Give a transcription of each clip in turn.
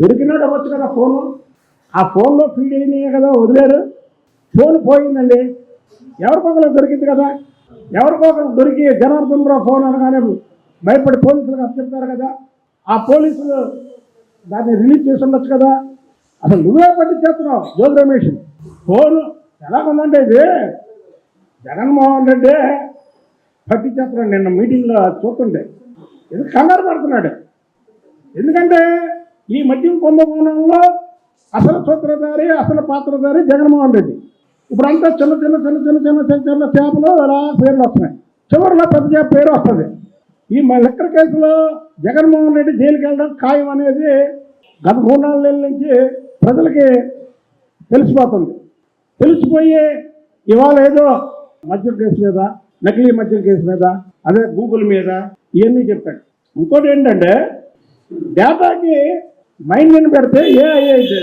దొరికినాడు అవ్వచ్చు కదా ఫోను? ఆ ఫోన్లో ఫీడ్ అయినాయి కదా వదిలేరు. ఫోన్ పోయిందండి. ఎవరికొకరు దొరికింది కదా? ఎవరికొకరు దొరికి జనార్దన్ రావు ఫోన్ అనగానే భయపడి పోలీసులకు అప్పచెప్తారు కదా. ఆ పోలీసులు దాన్ని రిలీజ్ చేసి ఉండొచ్చు కదా. అసలు నువ్వే పట్టించేస్తున్నావు జ్యోతి రమేష్. ఫోన్ ఎలాగుందంటే ఇది? జగన్మోహన్ రెడ్డి పట్టించేస్తున్నాడు నిన్న మీటింగ్లో చూస్తుండే. ఎందుకు కంగారు పడుతున్నాడు? ఎందుకంటే ఈ మద్యం కుంభకోణంలో అసలు సూత్రధారి అసలు పాత్రధారి జగన్మోహన్ రెడ్డి. ఇప్పుడంతా చిన్న చిన్న చిన్న చిన్న చిన్న చిన్న చిన్న చేపలు అలా పేర్లు వస్తున్నాయి. చివరిలో పెద్ద చేప పేరు వస్తుంది. ఈ మా కేసులో జగన్మోహన్ రెడ్డి జైలుకి వెళ్ళడం ఖాయం అనేది గత మూడు నాలుగు నెలల నుంచి ప్రజలకి తెలిసిపోతుంది. తెలిసిపోయి ఇవాళ ఏదో మద్యం కేసు మీద నకిలీ మద్యం కేసు మీద అదే గూగుల్ మీద ఇవన్నీ చెప్పాడు. ఇంకోటి ఏంటంటే డేటాకి మైండ్ నేను పెడితే ఏ అయితే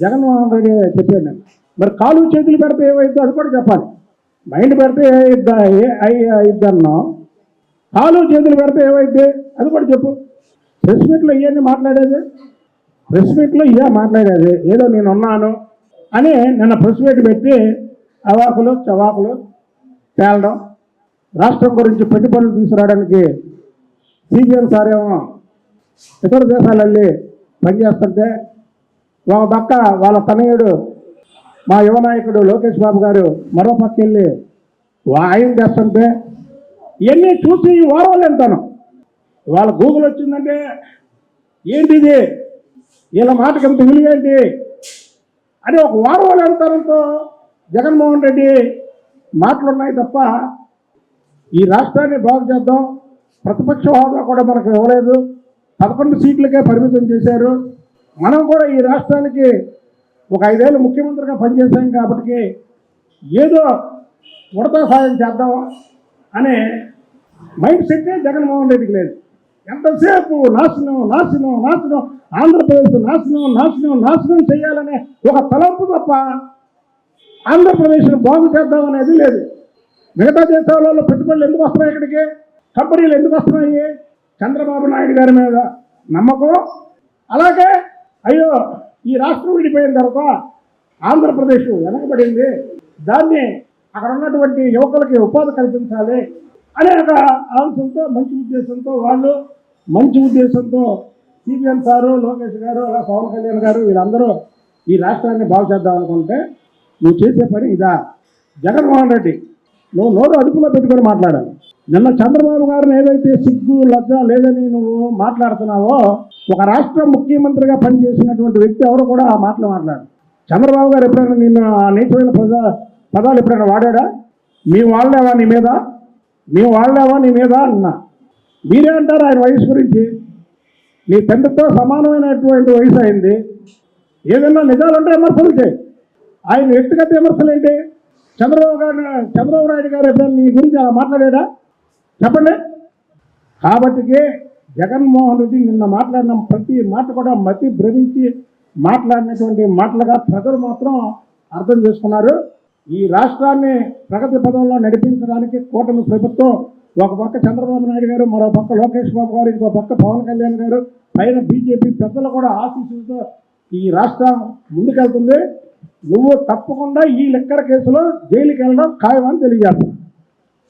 జగన్మోహన్ రెడ్డి చెప్పాడు నేను మరి కాలు చేతులు పెడితే ఏమైందో అది కూడా చెప్పాలి. మైండ్ పెడితే ఏ అయిద్దా ఏ అయ్యి అయిద్దన్నాం కాలు చేతులు పెడితే ఏమైంది అది కూడా చెప్పు. ప్రెస్ మీట్లో ఇవన్నీ మాట్లాడేది? ప్రెస్ మీట్లో ఇవే మాట్లాడేది? ఏదో నేను ఉన్నాను అని నిన్న ప్రెస్ మీట్ పెట్టి అవాకులు చవాకులు తేలడం. రాష్ట్రం గురించి పెట్టుబడులు తీసుకురావడానికి సీజన్ సార్ ఏమో ఇతర దేశాలు వెళ్ళి పనిచేస్తుంటే ఒక పక్క వాళ్ళ తనయుడు మా యువ నాయకుడు లోకేష్ బాబు గారు మరో పక్క వెళ్ళి వా- ఆయన చేస్తుంటే ఇవన్నీ చూసి ఓరవలేంతాను వాళ్ళ గూగుల్ వచ్చిందంటే ఏంటిది? వీళ్ళ మాటకి ఎంత విలువేంటి అని ఒక ఓరవలేంతనంతో జగన్మోహన్ రెడ్డి మాటలున్నాయి తప్ప ఈ రాష్ట్రాన్ని బాగు చేద్దాం ప్రతిపక్ష హోదా కూడా మనకు ఇవ్వలేదు. పదకొండు సీట్లకే పరిమితం చేశారు. మనం కూడా ఈ రాష్ట్రానికి ఒక ఐదేళ్ళు ముఖ్యమంత్రిగా పనిచేశాం కాబట్టి ఏదో ఉడత సాయం చేద్దాం అనే మైండ్ సెట్ జగన్మోహన్ రెడ్డికి లేదు. ఎంతసేపు నాశనం నాశనం నాశనం ఆంధ్రప్రదేశ్ నాశనం నాశనం నాశనం చేయాలనే ఒక తలంపు తప్ప ఆంధ్రప్రదేశ్ను బాగు చేద్దాం అనేది లేదు. మిగతా దేశాలలో పెట్టుబడులు ఎందుకు వస్తున్నాయి ఇక్కడికి? కంపెనీలు ఎందుకు వస్తున్నాయి? చంద్రబాబు నాయుడు గారి మీద నమ్మకం. అలాగే అయ్యో ఈ రాష్ట్రం విడిపోయిన తర్వాత ఆంధ్రప్రదేశ్ వెనకబడింది. దాన్ని అక్కడ ఉన్నటువంటి యువకులకి ఉపాధి కల్పించాలి అనే ఒక ఆలోచనతో మంచి ఉద్దేశంతో వాళ్ళు మంచి ఉద్దేశంతో సిపిఎం సారు లోకేష్ గారు అలా పవన్ కళ్యాణ్ గారు వీళ్ళందరూ ఈ రాష్ట్రాన్ని బాగు చేద్దాం అనుకుంటే నువ్వు చేసే పని ఇదా. జగన్మోహన్ రెడ్డి నువ్వు నోరు అదుపులో పెట్టుకొని మాట్లాడాలి. నిన్న చంద్రబాబు గారిని ఏదైతే సిగ్గు లజ్జ లేదని నువ్వు మాట్లాడుతున్నావో ఒక రాష్ట్ర ముఖ్యమంత్రిగా పనిచేసినటువంటి వ్యక్తి ఎవరు కూడా ఆ మాటలు మాట్లాడు చంద్రబాబు గారు ఎప్పుడైనా నిన్న ఆ నీచమైన ప్రజా పదాలు ఎప్పుడైనా వాడాడా? మేము వాళ్ళేవా నీ మీద? మేము వాళ్ళేవా నీ మీద? అన్నా. మీరే అంటారు ఆయన వయసు గురించి. నీ తండ్రితో సమానమైనటువంటి వయసు అయింది. ఏదైనా నిజాలుంటే విమర్శలు చేయి. ఆయన వ్యక్తిగత విమర్శలు ఏంటి? చంద్రబాబు గారు చంద్రబాబు నాయుడు గారు ఎప్పుడైనా నీ గురించి అలా మాట్లాడాడా? చెప్పండి. కాబట్టి జగన్మోహన్ రెడ్డి నిన్న మాట్లాడిన ప్రతి మాట కూడా మతి భ్రమించి మాట్లాడినటువంటి మాటలుగా ప్రజలు మాత్రం అర్థం చేసుకున్నారు. ఈ రాష్ట్రాన్ని ప్రగతి పదంలో నడిపించడానికి కూటమి ప్రభుత్వం ఒక పక్క చంద్రబాబు నాయుడు గారు మరో పక్క లోకేష్ బాబు గారు ఇంకో పక్క పవన్ కళ్యాణ్ గారు పైన బీజేపీ పెద్దలు కూడా ఆశీస్సులతో ఈ రాష్ట్రం ముందుకెళ్తుంది. నువ్వు తప్పకుండా ఈ లెక్కర కేసులో జైలుకి వెళ్ళడం ఖాయమని తెలియజేస్తాను.